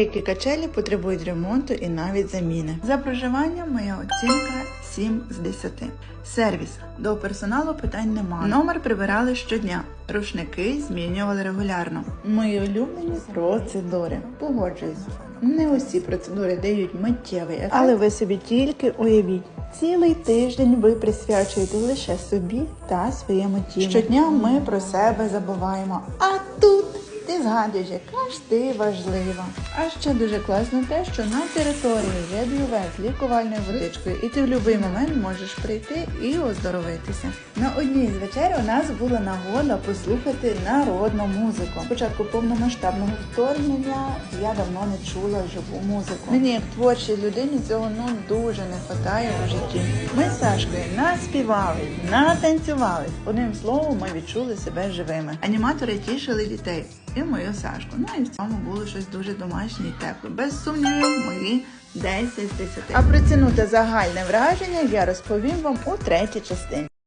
Деякі качелі потребують ремонту і навіть заміни. За проживання моя оцінка 7 з 10. Сервіс. До персоналу питань немає. Номер прибирали щодня. Рушники змінювали регулярно. Мої улюблені процедури. Погоджуюсь. Не усі процедури дають миттєвий ефект, але ви собі тільки уявіть. Цілий тиждень ви присвячуєте лише собі та своєму тілу. Щодня ми про себе забуваємо. А тут ти згадуєш, яка ж ти важлива. А ще дуже класно те, що на території є бювет з лікувальною водичкою, і ти в будь-який момент можеш прийти і оздоровитися. На одній з вечер у нас була нагода послухати народну музику. Спочатку повномасштабного вторгнення я давно не чула живу музику. Мені як творчій людині цього ну дуже не вистачає у житті. Ми з Сашкою наспівали, натанцювали. Одним словом, ми відчули себе живими. Аніматори тішили дітей і мою Сашку. Ну і в цьому було щось дуже домашнє і тепле. Без сумнівів, мої 10 з 10. А про ціну та загальне враження я розповім вам у третій частині.